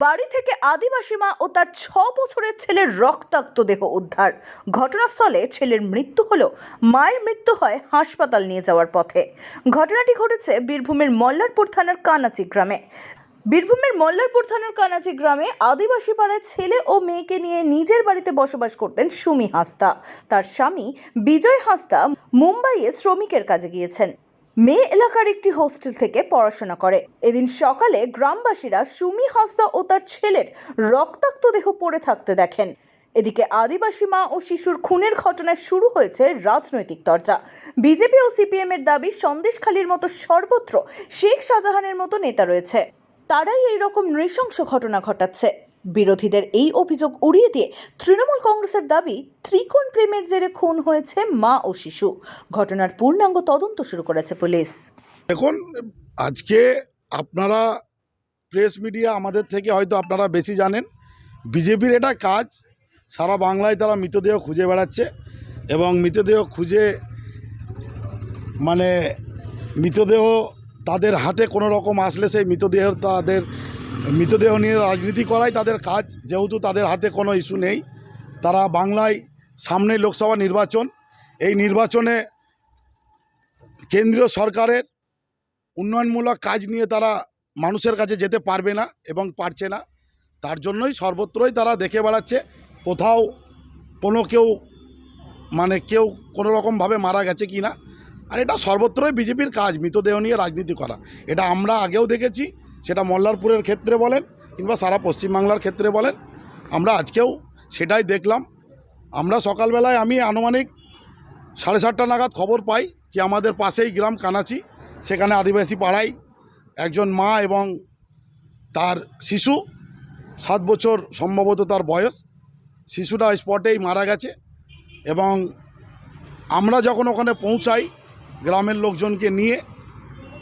বাড়ি থেকে আদিবাসী মা ও তার ছ বছরের ছেলের রক্তাক্ত দেহ উদ্ধার। ঘটনাস্থলে ছেলের মৃত্যু হল, মায়ের মৃত্যু হয় হাসপাতাল নিয়ে যাওয়ার পথে। ঘটনাটি ঘটেছে বীরভূমের মল্লারপুর থানার কানাচি গ্রামে। বীরভূমের মল্লারপুর থানার কানাচি গ্রামে আদিবাসী পাড়ায় ছেলে ও মেয়েকে নিয়ে নিজের বাড়িতে বসবাস করতেন সুমি হাসদা। তার স্বামী বিজয় হাসদা মুম্বাইয়ে শ্রমিকের কাজে গিয়েছেন। মেয়ে এলাকার একটি হোস্টেল থেকে পড়াশোনা করে। এদিন সকালে গ্রামবাসীরা সুমি হাসদা ও তার ছেলের রক্তাক্ত দেহ পড়ে থাকতে দেখেন। এদিকে আদিবাসী মা ও শিশুর খুনের ঘটনায় শুরু হয়েছে রাজনৈতিক চর্চা বিজেপি ও সিপিএম এর দাবি, সন্দেশখালীর মতো সর্বত্র শেখ শাহজাহানের মতো নেতা রয়েছে। তারাই এই রকম নৃশংস ঘটনা ঘটাচ্ছে। বিরোধীদের এই অভিযোগ উড়িয়ে দিয়ে তৃণমূল কংগ্রেসের দাবি, ত্রিকোণ প্রেমের জেরে খুন হয়েছে মা ও শিশু। ঘটনার পূর্ণাঙ্গ তদন্ত শুরু করেছে পুলিশ। দেখুন, আজকে আপনারা প্রেস মিডিয়া আমাদের থেকে হয়তো আপনারা বেশি জানেন। বিজেপির এটা কাজ, সারা বাংলায় তারা মৃতদেহ খুঁজে বেড়াচ্ছে এবং মৃতদেহ খুঁজে মানে মৃতদেহ তাদের হাতে কোনো রকম আসলে সেই মৃতদেহ তাদের মৃতদেহ নিয়ে রাজনীতি করাই তাদের কাজ, যেহেতু তাদের হাতে কোনো ইস্যু নেই। তারা বাংলায় সামনে লোকসভা নির্বাচন। এই নির্বাচনে কেন্দ্রীয় সরকারের উন্নয়নমূলক কাজ নিয়ে তারা মানুষের কাছে যেতে পারবে না এবং পারছে না। তার জন্যই সর্বত্রই তারা দেখে বেড়াচ্ছে। কোথাও কোনো কেউ মানে কেউ কোনো রকমভাবে মারা গেছে কি না আর এটা সর্বত্রই বিজেপির কাজ, মৃতদেহ নিয়ে রাজনীতি করা। এটা আমরা আগেও দেখেছি। সেটা মল্লারপুরের ক্ষেত্রে বলেন কিংবা সারা পশ্চিমবাংলার ক্ষেত্রে বলেন, আমরা আজকেও সেটাই দেখলাম। আমরা সকালবেলায় আমি আনুমানিক সাড়ে সাতটা নাগাদ খবর পাই কি আমাদের পাশেই গ্রাম কানাচি, সেখানে আদিবাসী পাড়ায় একজন মা এবং তার শিশু, সাত বছর সম্ভবত তার বয়স, শিশুটা স্পটেই মারা গেছে এবং আমরা যখন ওখানে পৌঁছাই গ্রামের লোকজনকে নিয়ে,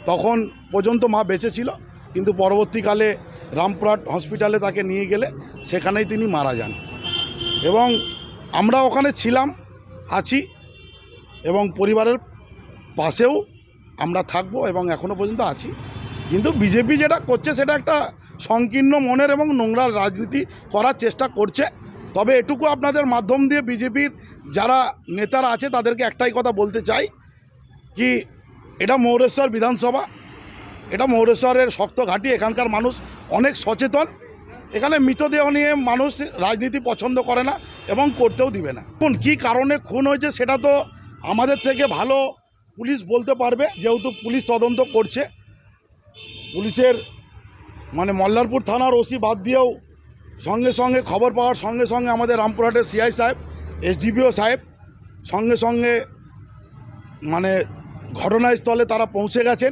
তখন পর্যন্ত মা বেঁচে ছিল। কিন্তু পরবর্তীকালে রামপুরহাট হসপিটালে তাকে নিয়ে গেলে সেখানেই তিনি মারা যান। এবং আমরা ওখানে ছিলাম, আছি এবং পরিবারের পাশেও আমরা থাকব এবং এখনও পর্যন্ত আছি। কিন্তু বিজেপি যেটা করছে সেটা একটা সংকীর্ণ মনের এবং নোংরা রাজনীতি করার চেষ্টা করছে। তবে এটুকু আপনাদের মাধ্যম দিয়ে বিজেপির যারা নেতারা আছে তাদেরকে একটাই কথা বলতে চাই, কি এটা মৌরেশ্বর বিধানসভা এটা মৌরেশ্বরের শক্ত ঘাঁটি, এখানকার মানুষ অনেক সচেতন। এখানে মৃতদেহ নিয়ে মানুষ রাজনীতি পছন্দ করে না এবং করতেও দিবে না। কোন কী কারণে খুন হয়েছে সেটা তো আমাদের থেকে ভালো পুলিশ বলতে পারবে, যেহেতু পুলিশ তদন্ত করছে। পুলিশের মানে মল্লারপুর থানার ওসি বাদ দিয়েও সঙ্গে সঙ্গে খবর পাওয়ার সঙ্গে সঙ্গে আমাদের রামপুরহাটের সিআই সাহেব, এসডিপিও সাহেব সঙ্গে সঙ্গে মানে ঘটনাস্থলে তারা পৌঁছে গেছেন।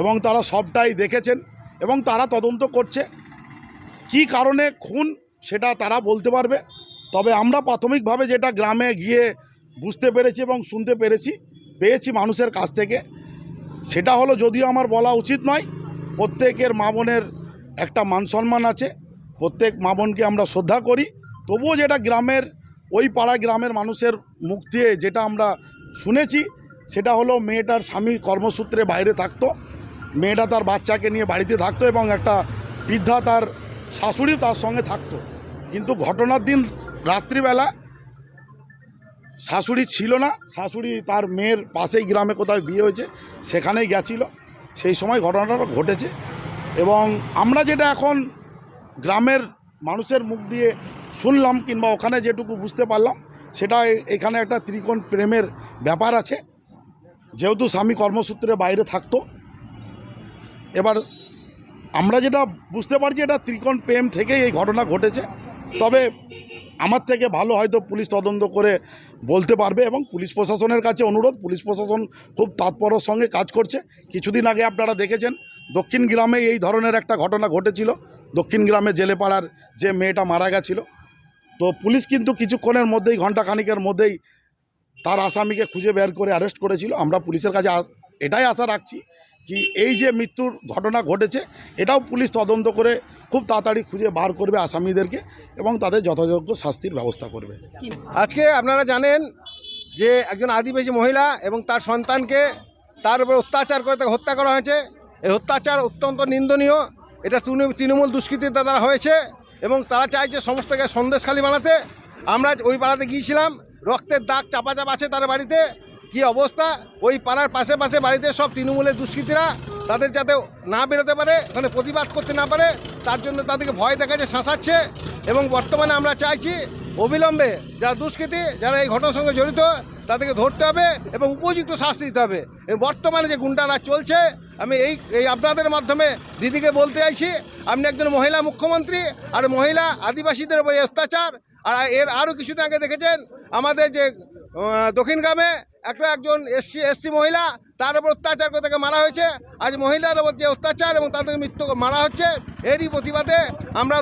এবং তারা সবটাই দেখেছেন এবং তারা তদন্ত করছে। কি কারণে, খুন, সেটা তারা বলতে পারবে। তবে আমরা প্রাথমিকভাবে যেটা গ্রামে গিয়ে বুঝতে পেরেছি এবং শুনতে পেরেছি, পেয়েছি মানুষের কাছ থেকে, সেটা হলো যদিও আমার বলা উচিত নয়, প্রত্যেকের মা বোনের একটা মান সম্মান আছে, প্রত্যেক মা বোনকে আমরা শ্রদ্ধা করি। তবুও যেটা গ্রামের, ওই পাড়া গ্রামের মানুষের মুখ দিয়ে যেটা আমরা শুনেছি, সেটা হলো মেয়েটার স্বামী কর্মসূত্রে বাইরে থাকতো। মেয়েটা তার বাচ্চাকে নিয়ে বাড়িতে থাকতো এবং একটা বৃদ্ধা তার শাশুড়িও তার সঙ্গে থাকতো। কিন্তু ঘটনার দিন রাত্রিবেলা শাশুড়ি ছিল না, শাশুড়ি তার মেয়ের পাশেই গ্রামে কোথাও বিয়ে হয়েছে, সেখানেই গেছিল। সেই সময় ঘটনাটা ঘটেছে এবং আমরা যেটা এখন গ্রামের মানুষের মুখ দিয়ে শুনলাম কিংবা ওখানে যেটুকু বুঝতে পারলাম, সেটা এখানে একটা ত্রিকোণ প্রেমের ব্যাপার আছে। যেহেতু স্বামী কর্মসূত্রে বাইরে থাকতো এবার আমরা যেটা বুঝতে পারছি, এটা ত্রিকোণ প্রেম থেকেই এই ঘটনা ঘটেছে। তবে আমার থেকে ভালো হয়তো পুলিশ তদন্ত করে বলতে পারবে এবং পুলিশ প্রশাসনের কাছে অনুরোধ, পুলিশ প্রশাসন খুব তৎপরের সঙ্গে কাজ করছে। কিছুদিন আগে আপনারা দেখেছেন, দক্ষিণ গ্রামে এই ধরনের একটা ঘটনা ঘটেছিল। দক্ষিণ গ্রামে জেলেপাড়ার যে মেয়েটা মারা গেছিল। তো পুলিশ কিন্তু কিছুক্ষণের মধ্যেই ঘণ্টা খানিকের মধ্যেই তার আসামিকে খুঁজে বের করে অ্যারেস্ট করেছিল। আমরা পুলিশের কাছে এটাই আশা রাখছি কি এই যে মৃত্যুর ঘটনা ঘটেছে, এটাও পুলিশ তদন্ত করে খুব তাড়াতাড়ি খুঁজে বার করবে আসামিদেরকে এবং তাদের যথাযোগ্য শাস্তির ব্যবস্থা করবে। আজকে আপনারা জানেন যে একজন আদিবাসী মহিলা এবং তার সন্তানকে তার উপরে অত্যাচার করে তাকে হত্যা করা হয়েছে। এই অত্যাচার অত্যন্ত নিন্দনীয়। এটা তৃণমূল দুষ্কৃতির দ্বারা হয়েছে এবং তারা চাইছে সমস্তকে সন্দেশখালি বানাতে। আমরা ওই পাড়াতে গিয়েছিলাম, রক্তের দাগ চাপা চাপ আছে তার বাড়িতে। কি অবস্থা? ওই পাড়ার পাশে পাশে বাড়িতে সব তৃণমূলের দুষ্কৃতীরা, তাদের যাতে না বেরোতে পারে মানে প্রতিবাদ করতে না পারে, তার জন্য তাদেরকে ভয় দেখাচ্ছে শাঁসাচ্ছে। এবং বর্তমানে আমরা চাইছি অবিলম্বে যারা দুষ্কৃতী, যারা এই ঘটনার সঙ্গে জড়িত, তাদেরকে ধরতে হবে এবং উপযুক্ত শাস্তি দিতে হবে। বর্তমানে যে গুন্ডারাজ চলছে, আমি এই এই আপনাদের মাধ্যমে দিদিকে বলতে চাইছি, আপনি একজন মহিলা মুখ্যমন্ত্রী আর মহিলা আদিবাসীদের উপর অত্যাচার, আর এর আরও কিছুদিন আগে দেখেছেন, আমাদের যে দক্ষিণ গ্রামে একটা একজন এসসি এসসি মহিলা তার উপর অত্যাচার করে তাকে মারা হয়েছে। আজ মহিলার উপর যে অত্যাচার এবং তাদের মৃত্যু মারা হচ্ছে এরই প্রতিবাদে আমরা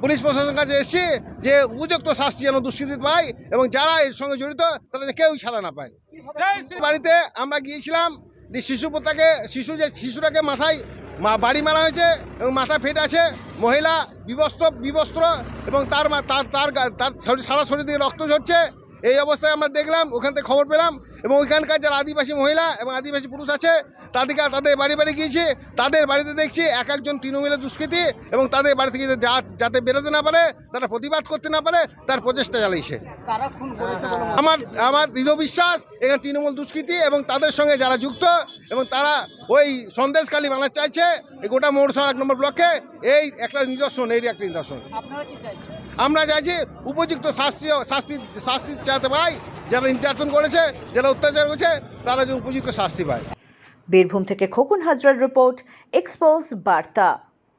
পুলিশ প্রশাসনের কাছে এসেছি যে উপযুক্ত শাস্তি যেন দুষ্কৃতি পায় এবং যারা এর সঙ্গে জড়িত তাদের যেন কেউ ছাড়া না পায়। বাড়িতে আমরা গিয়েছিলাম যে শিশু পোতাকে শিশু যে শিশুটাকে মাথায় মা বাড়ি মারা হয়েছে এবং মাথা ফেটে আছে মহিলা বিবস্ত্র বিবস্ত্র এবং তার মা- তার তার তার সারা শরীর থেকে রক্ত ঝরছে। এই অবস্থায় আমরা দেখলাম ওখান থেকে খবর পেলাম এবং ওইখানকার যারা আদিবাসী মহিলা এবং আদিবাসী পুরুষ আছে তাদেরকে তাদের বাড়ি বাড়ি গিয়েছি তাদের বাড়িতে দেখছি এক একজন তৃণমূলের দুষ্কৃতী এবং তাদের বাড়ি থেকে যা- যাতে বেরোতে না পারে তারা প্রতিবাদ করতে না পারে তার প্রচেষ্টা চালিয়েছে। আমার আমার দৃঢ় বিশ্বাস এখানে তৃণমূল দুষ্কৃতী এবং তাদের সঙ্গে যারা যুক্ত এবং তারা ওই সন্দেশকালী বানাতে চাইছে এই গোটা মৌরসভা এক নম্বর ব্লকে এই একটা নিদর্শন এই একটা নিদর্শন। আমরা চাইছি উপযুক্ত শাস্তি শাস্তি শাস্তি চাইতে পায়, যারা নির্যাতন করেছে, যারা অত্যাচার করেছে, তারা যে উপযুক্ত শাস্তি পায়। বীরভূম থেকে খোকন হাজরার রিপোর্ট এক্সপোজ বার্তা।